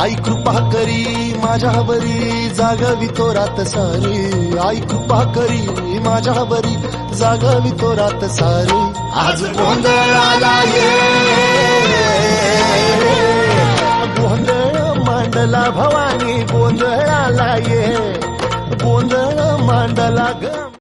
आई कृपा करी माझ्यावरी जागावी तो रात सारी. आई कृपा करी माझ्यावरी जागावी तो रात सारी. आज गोंधळाला ये. गोंधळ मांडला भवानी गोंधळाला ये. गोंधळ मांडला ग